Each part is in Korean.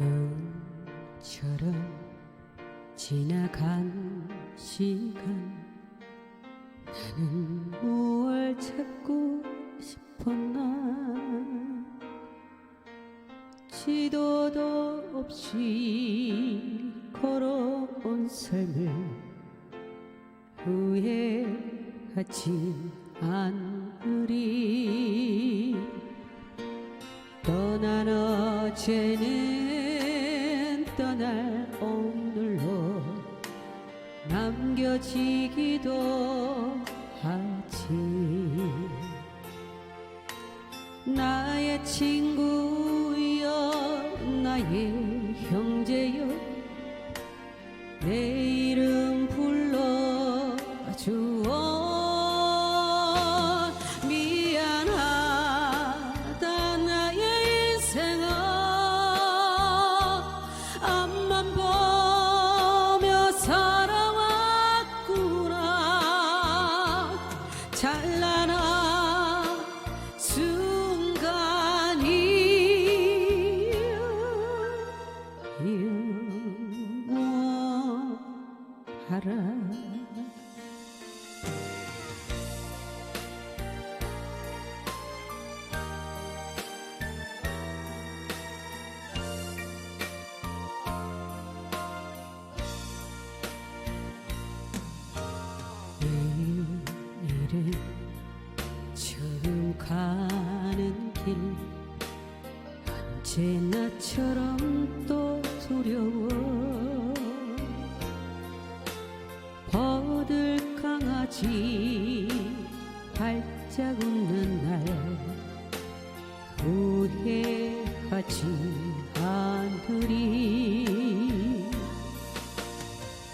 꿈처럼 지나간 시간. 나는 무얼 찾고 싶었나? 지도도 없이 걸어온 삶을 후회하지 않으리. 떠난 어제는 떠날 오늘로 남겨지기도 하지. 나의 친구여 나의 형제여 내 time 제 나처럼 또 두려워. 버들 강아지 발짝 웃는 날 후회하지 않으리.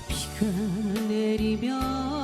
비가 내리면